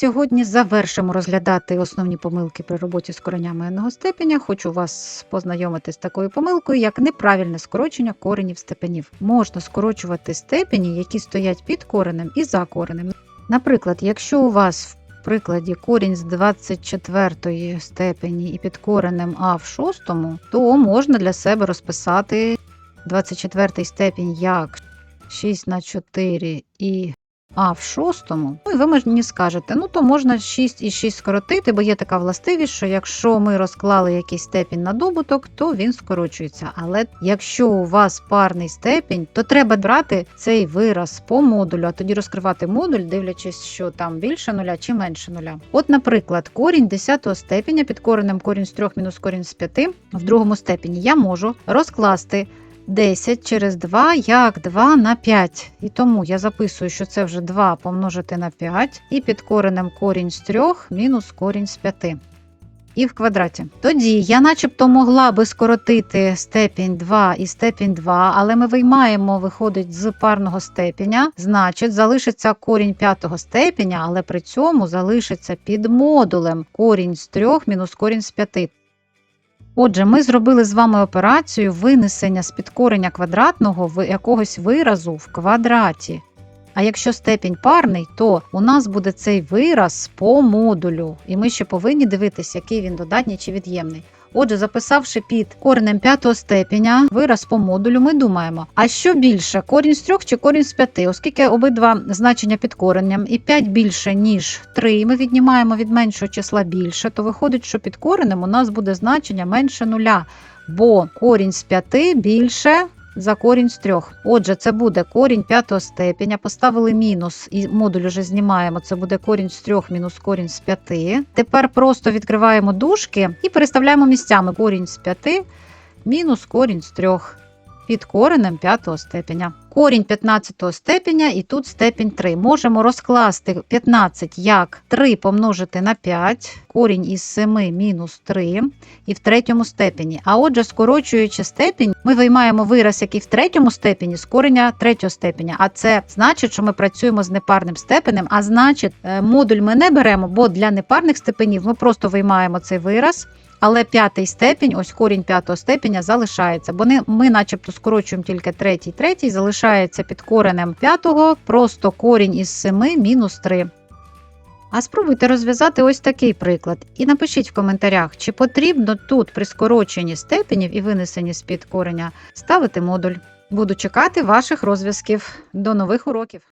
сьогодні завершимо розглядати основні помилки при роботі з коренями n степеня. Хочу вас познайомити з такою помилкою, як неправильне скорочення коренів степенів. Можна скорочувати степені, які стоять під коренем і за коренем. Наприклад, якщо у вас в прикладі корінь з 24 степені і під коренем а в шостому, то можна для себе розписати 24 степінь як 6 на 4 і а в шостому. Ну і ви мені скажете, ну то можна 6 і 6 скоротити, бо є така властивість, що якщо ми розклали якийсь степінь на добуток, то він скорочується. Але якщо у вас парний степінь, то треба брати цей вираз по модулю, а тоді розкривати модуль, дивлячись, що там більше нуля чи менше нуля. От, наприклад, корінь 10 степеня під коренем корінь з 3 мінус корінь з 5 в другому степені я можу розкласти 10 через 2 як 2 на 5. І тому я записую, що це вже 2 помножити на 5, і під коренем корінь з 3 мінус корінь з 5. І в квадраті. Тоді я начебто могла би скоротити степінь 2 і степінь 2, але ми виймаємо, виходить з парного степеня, значить, залишиться корінь п'ятого степеня, але при цьому залишиться під модулем корінь з 3 мінус корінь з 5. Отже, ми зробили з вами операцію винесення з підкорення квадратного в якогось виразу в квадраті. А якщо степінь парний, то у нас буде цей вираз по модулю, і ми ще повинні дивитися, який він додатній чи від'ємний. Отже, записавши під коренем п'ятого степеня вираз по модулю, ми думаємо, а що більше, корінь з трьох чи корінь з п'яти, оскільки обидва значення під коренем і 5 більше, ніж 3, ми віднімаємо від меншого числа більше, то виходить, що під коренем у нас буде значення менше нуля, бо корінь з 5 більше за корінь з трьох. Отже, це буде корінь п'ятого степеня. Поставили мінус і модуль уже знімаємо. Це буде корінь з трьох мінус корінь з п'яти. Тепер просто відкриваємо дужки і переставляємо місцями корінь з п'яти мінус корінь з трьох під коренем п'ятого степеня. Корінь 15 степеня і тут степінь 3. Можемо розкласти 15 як 3 помножити на 5, корінь із 7 мінус 3 і в третьому степені. А отже, скорочуючи степінь, ми виймаємо вираз, який в третьому степені з кореня третього степеня. А це значить, що ми працюємо з непарним степенем, а значить, е, модуль ми не беремо, бо для непарних степенів ми просто виймаємо цей вираз. Але п'ятий степінь, ось корінь п'ятого степеня залишається, бо не- ми, начебто, скорочуємо тільки третій, третій залишається під коренем п'ятого, просто корінь із 7 мінус 3. А спробуйте розв'язати ось такий приклад. І напишіть в коментарях, чи потрібно тут при скороченні степенів і винесенні з-під кореня ставити модуль. Буду чекати ваших розв'язків. До нових уроків!